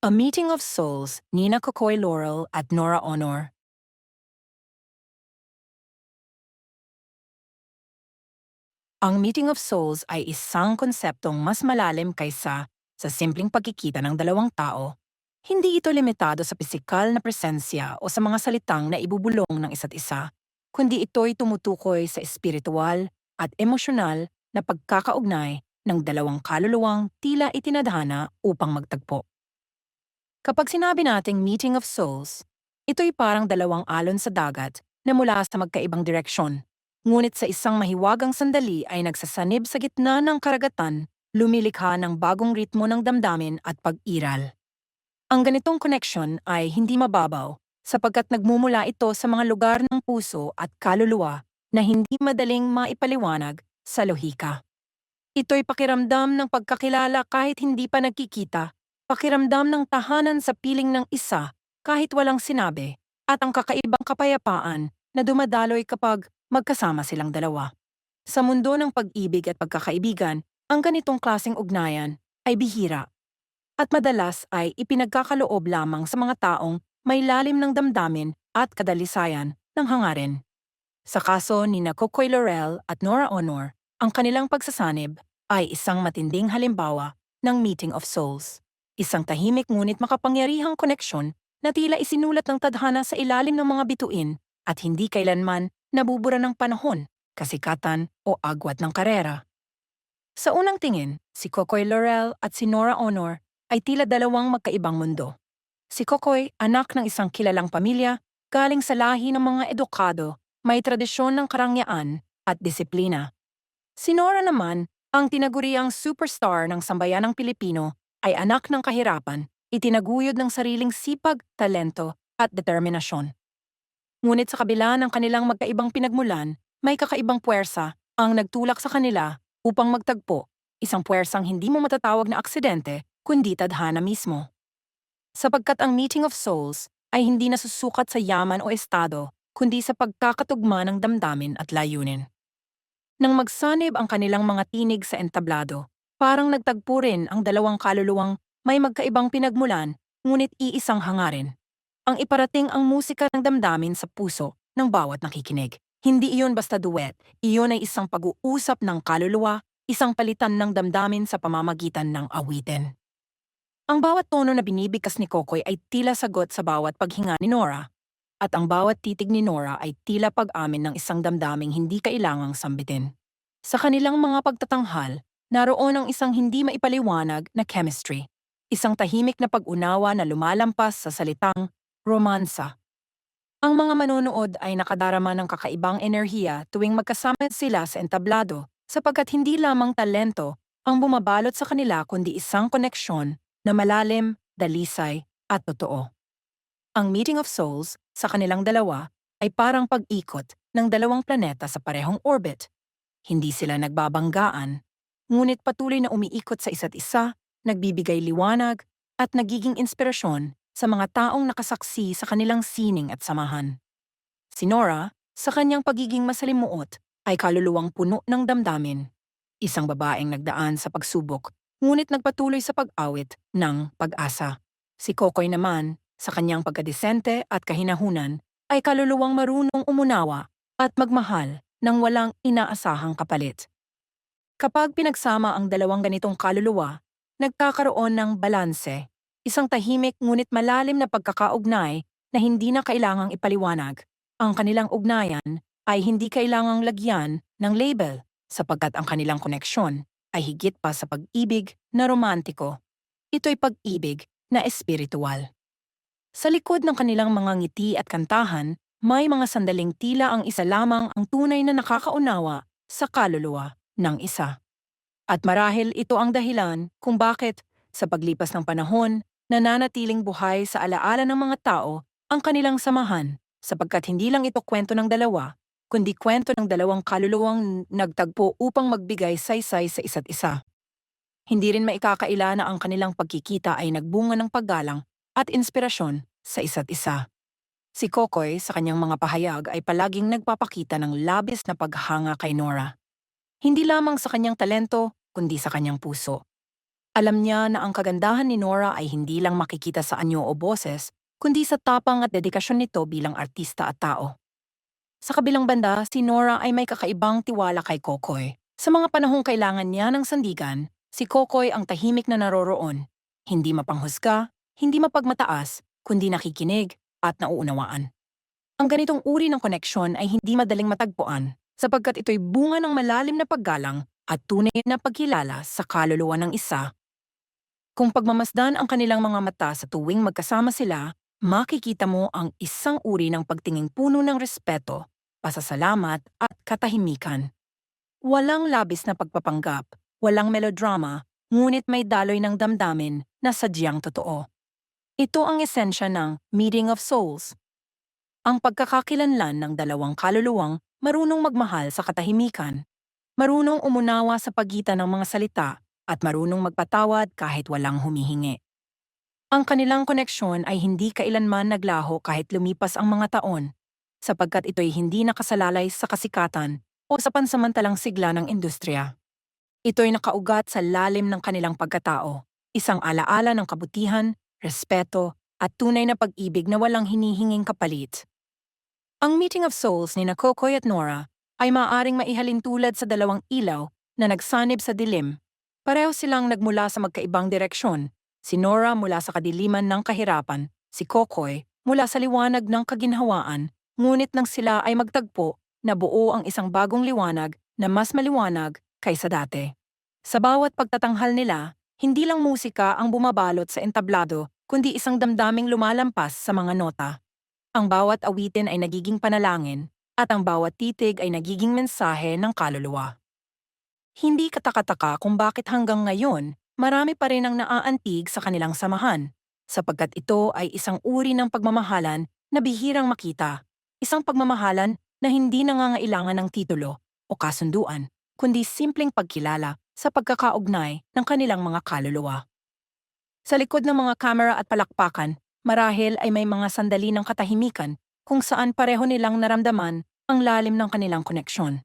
A Meeting of Souls, Nina Kokoy Laurel at Nora Honor. Ang Meeting of Souls ay isang konseptong mas malalim kaysa sa simpleng pagkikita ng dalawang tao. Hindi ito limitado sa pisikal na presensya o sa mga salitang na ibubulong ng isa't isa, kundi ito'y tumutukoy sa espiritual at emosyonal na pagkakaugnay ng dalawang kaluluwang tila itinadhana upang magtagpo. Kapag sinabi nating Meeting of Souls, ito'y parang dalawang alon sa dagat na mula sa magkaibang direksyon. Ngunit sa isang mahiwagang sandali ay nagsasanib sa gitna ng karagatan, lumilikha ng bagong ritmo ng damdamin at pag-iral. Ang ganitong connection ay hindi mababaw sapagkat nagmumula ito sa mga lugar ng puso at kaluluwa na hindi madaling maipaliwanag sa lohika. Ito'y pakiramdam ng pagkakilala kahit hindi pa nagkikita, pakiramdam ng tahanan sa piling ng isa kahit walang sinabi, at ang kakaibang kapayapaan na dumadaloy kapag magkasama silang dalawa. Sa mundo ng pag-ibig at pagkakaibigan, ang ganitong klaseng ugnayan ay bihira at madalas ay ipinagkakaloob lamang sa mga taong may lalim ng damdamin at kadalisayan ng hangarin. Sa kaso ni na Laurel at Nora Honor, ang kanilang pagsasanib ay isang matinding halimbawa ng Meeting of Souls. Isang tahimik ngunit makapangyarihang koneksyon na tila isinulat ng tadhana sa ilalim ng mga bituin at hindi kailanman nabubura ng panahon, kasikatan o agwat ng karera. Sa unang tingin, si Kokoy Laurel at si Nora Honor ay tila dalawang magkaibang mundo. Si Kokoy, anak ng isang kilalang pamilya, galing sa lahi ng mga edukado, may tradisyon ng karangyaan at disiplina. Si Nora naman, ang tinaguriang superstar ng sambayanang Pilipino, ay anak ng kahirapan, itinaguyod ng sariling sipag, talento at determinasyon. Ngunit sa kabila ng kanilang magkaibang pinagmulan, may kakaibang puwersa ang nagtulak sa kanila upang magtagpo, isang puwersang hindi mo matatawag na aksidente, kundi tadhana mismo. Sapagkat ang Meeting of Souls ay hindi nasusukat sa yaman o estado, kundi sa pagkakatugma ng damdamin at layunin. Nang magsanib ang kanilang mga tinig sa entablado, parang nagtagpo rin ang dalawang kaluluwang may magkaibang pinagmulan, ngunit iisang hangarin. Ang iparating ang musika ng damdamin sa puso ng bawat nakikinig. Hindi iyon basta duet, iyon ay isang pag-uusap ng kaluluwa, isang palitan ng damdamin sa pamamagitan ng awitin. Ang bawat tono na binibigkas ni Kokoy ay tila sagot sa bawat paghinga ni Nora, at ang bawat titig ni Nora ay tila pag-amin ng isang damdaming hindi kailangang sambitin. Sa kanilang mga pagtatanghal, naroon ang isang hindi maipaliwanag na chemistry, isang tahimik na pag-unawa na lumalampas sa salitang romansa. Ang mga manonood ay nakadarama ng kakaibang enerhiya tuwing magkasama sila sa entablado sapagkat hindi lamang talento ang bumabalot sa kanila kundi isang koneksyon na malalim, dalisay, at totoo. Ang Meeting of Souls sa kanilang dalawa ay parang pag-ikot ng dalawang planeta sa parehong orbit. Hindi sila nagbabanggaan, ngunit patuloy na umiikot sa isa't isa, nagbibigay liwanag, at nagiging inspirasyon sa mga taong nakasaksi sa kanilang sining at samahan. Si Nora, sa kanyang pagiging masalimuot, ay kaluluwang puno ng damdamin. Isang babaeng nagdaan sa pagsubok ngunit nagpatuloy sa pag-awit ng pag-asa. Si Kokoy naman, sa kanyang pagkadesente at kahinahunan, ay kaluluwang marunong umunawa at magmahal ng walang inaasahang kapalit. Kapag pinagsama ang dalawang ganitong kaluluwa, nagkakaroon ng balanse, isang tahimik ngunit malalim na pagkakaugnay na hindi na kailangang ipaliwanag. Ang kanilang ugnayan ay hindi kailangang lagyan ng label sapagkat ang kanilang koneksyon ay higit pa sa pag-ibig na romantiko. Ito'y pag-ibig na espiritual. Sa likod ng kanilang mga ngiti at kantahan, may mga sandaling tila ang isa lamang ang tunay na nakakaunawa sa kaluluwa ng isa. At marahil ito ang dahilan kung bakit, sa paglipas ng panahon, nananatiling buhay sa alaala ng mga tao ang kanilang samahan sapagkat hindi lang ito kwento ng dalawa, kundi kwento ng dalawang kaluluwang nagtagpo upang magbigay saysay sa isa't isa. Hindi rin maikakaila na ang kanilang pagkikita ay nagbunga ng paggalang at inspirasyon sa isa't isa. Si Kokoy sa kanyang mga pahayag ay palaging nagpapakita ng labis na paghanga kay Nora. Hindi lamang sa kanyang talento, kundi sa kanyang puso. Alam niya na ang kagandahan ni Nora ay hindi lang makikita sa anyo o boses, kundi sa tapang at dedikasyon nito bilang artista at tao. Sa kabilang banda, si Nora ay may kakaibang tiwala kay Kokoy. Sa mga panahong kailangan niya ng sandigan, si Kokoy ang tahimik na naroroon. Hindi mapanghusga, hindi mapagmataas, kundi nakikinig at nauunawaan. Ang ganitong uri ng koneksyon ay hindi madaling matagpuan sapagkat ito'y bunga ng malalim na paggalang at tunay na pagkilala sa kaluluwa ng isa. Kung pagmamasdan ang kanilang mga mata sa tuwing magkasama sila, makikita mo ang isang uri ng pagtinging puno ng respeto, pasasalamat at katahimikan. Walang labis na pagpapanggap, walang melodrama, ngunit may daloy ng damdamin na sadyang totoo. Ito ang esensya ng Meeting of Souls. Ang pagkakakilanlan ng dalawang kaluluwang marunong magmahal sa katahimikan, marunong umunawa sa pagitan ng mga salita at marunong magpatawad kahit walang humihingi. Ang kanilang koneksyon ay hindi kailanman naglaho kahit lumipas ang mga taon, sapagkat ito'y hindi nakasalalay sa kasikatan o sa pansamantalang sigla ng industriya. Ito'y nakaugat sa lalim ng kanilang pagkatao, isang alaala ng kabutihan, respeto, at tunay na pag-ibig na walang hinihinging kapalit. Ang Meeting of Souls ni na Kokoy at Nora ay maaaring maihalin tulad sa dalawang ilaw na nagsanib sa dilim. Pareho silang nagmula sa magkaibang direksyon. Si Nora mula sa kadiliman ng kahirapan, si Kokoy mula sa liwanag ng kaginhawaan, ngunit nang sila ay magtagpo, nabuo ang isang bagong liwanag na mas maliwanag kaysa dati. Sa bawat pagtatanghal nila, hindi lang musika ang bumabalot sa entablado, kundi isang damdaming lumalampas sa mga nota. Ang bawat awitin ay nagiging panalangin, at ang bawat titig ay nagiging mensahe ng kaluluwa. Hindi katakataka kung bakit hanggang ngayon, marami pa rin ang naaantig sa kanilang samahan, sapagkat ito ay isang uri ng pagmamahalan na bihirang makita, isang pagmamahalan na hindi nangangailangan ng titulo o kasunduan, kundi simpleng pagkilala sa pagkakaugnay ng kanilang mga kaluluwa. Sa likod ng mga kamera at palakpakan, marahil ay may mga sandali ng katahimikan kung saan pareho nilang naramdaman ang lalim ng kanilang koneksyon.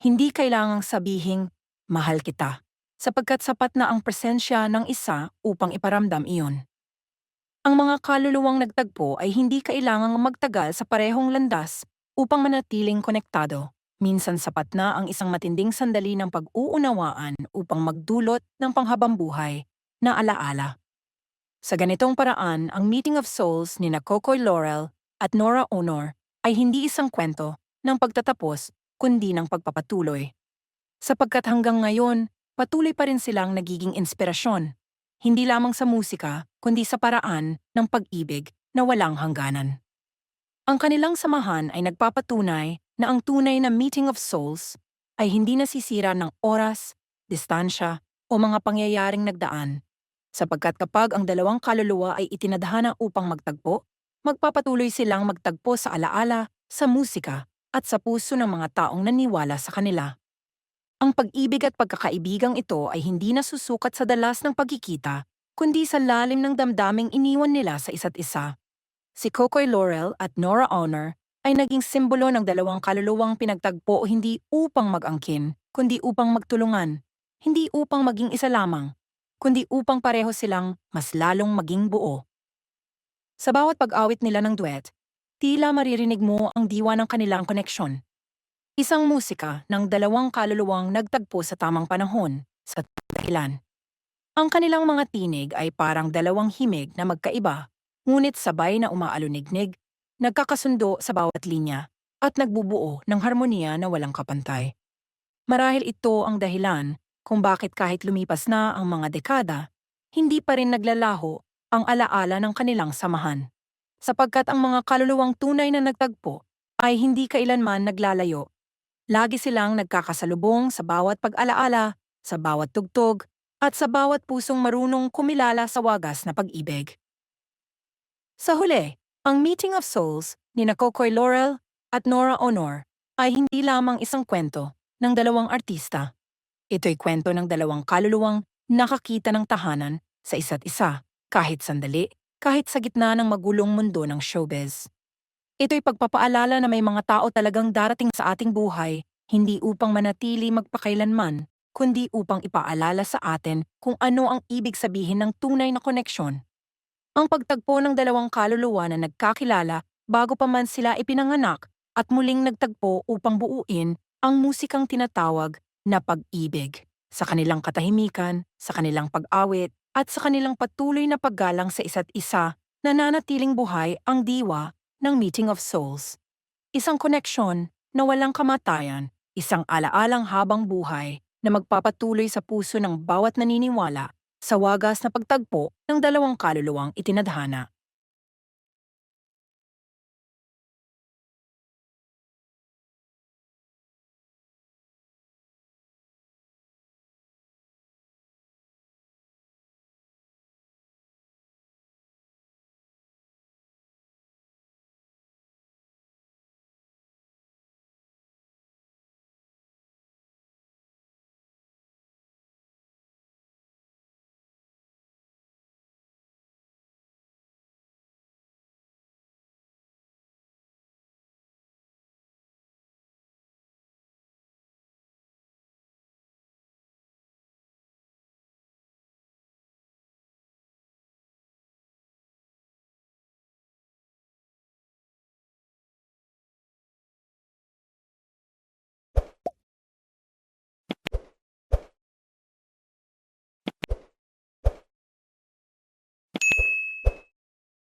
Hindi kailangang sabihing, mahal kita, sapagkat sapat na ang presensya ng isa upang iparamdam iyon. Ang mga kaluluwang nagtagpo ay hindi kailangang magtagal sa parehong landas upang manatiling konektado. Minsan sapat na ang isang matinding sandali ng pag-uunawaan upang magdulot ng panghabang buhay na alaala. Sa ganitong paraan, ang Meeting of Souls ni na Kokoy Laurel at Nora Honor ay hindi isang kwento ng pagtatapos kundi ng pagpapatuloy. Sapagkat hanggang ngayon, patuloy pa rin silang nagiging inspirasyon, hindi lamang sa musika kundi sa paraan ng pag-ibig na walang hangganan. Ang kanilang samahan ay nagpapatunay na ang tunay na Meeting of Souls ay hindi nasisira ng oras, distansya o mga pangyayaring nagdaan sapagkat kapag ang dalawang kaluluwa ay itinadhana upang magtagpo, magpapatuloy silang magtagpo sa alaala, sa musika, at sa puso ng mga taong naniwala sa kanila. Ang pag-ibig at pagkakaibigang ito ay hindi nasusukat sa dalas ng pagkikita, kundi sa lalim ng damdaming iniwan nila sa isa't isa. Si Kokoy Laurel at Nora Honor ay naging simbolo ng dalawang kaluluwang pinagtagpo hindi upang mag-angkin, kundi upang magtulungan, hindi upang maging isa lamang, kundi upang pareho silang mas lalong maging buo. Sa bawat pag-awit nila ng duet, tila maririnig mo ang diwa ng kanilang koneksyon. Isang musika ng dalawang kaluluwang nagtagpo sa tamang panahon, sa dahilan. Ang kanilang mga tinig ay parang dalawang himig na magkaiba, ngunit sabay na umaalunignig, nagkakasundo sa bawat linya, at nagbubuo ng harmonia na walang kapantay. Marahil ito ang dahilan kung bakit kahit lumipas na ang mga dekada, hindi pa rin naglalaho ang alaala ng kanilang samahan. Sapagkat ang mga kaluluwang tunay na nagtagpo ay hindi kailanman naglalayo. Lagi silang nagkakasalubong sa bawat pag-alaala, sa bawat tugtog, at sa bawat pusong marunong kumilala sa wagas na pag-ibig. Sa huli, ang Meeting of Souls ni Nakokoy Laurel at Nora Honor ay hindi lamang isang kwento ng dalawang artista Ito'y kwento ng dalawang kaluluwang nakakita ng tahanan sa isa't isa, kahit sandali, kahit sa gitna ng magulong mundo ng showbiz. Ito'y pagpapaalala na may mga tao talagang darating sa ating buhay, hindi upang manatili magpakailanman, kundi upang ipaalala sa atin kung ano ang ibig sabihin ng tunay na koneksyon. Ang pagtagpo ng dalawang kaluluwa na nagkakilala bago pa man sila ipinanganak at muling nagtagpo upang buuin ang musikang tinatawag na pag-ibig sa kanilang katahimikan, sa kanilang pag-awit, at sa kanilang patuloy na paggalang sa isa't isa, nananatiling buhay ang diwa ng Meeting of Souls. Isang koneksyon na walang kamatayan, isang alaalang habang buhay na magpapatuloy sa puso ng bawat naniniwala sa wagas na pagtagpo ng dalawang kaluluwang itinadhana.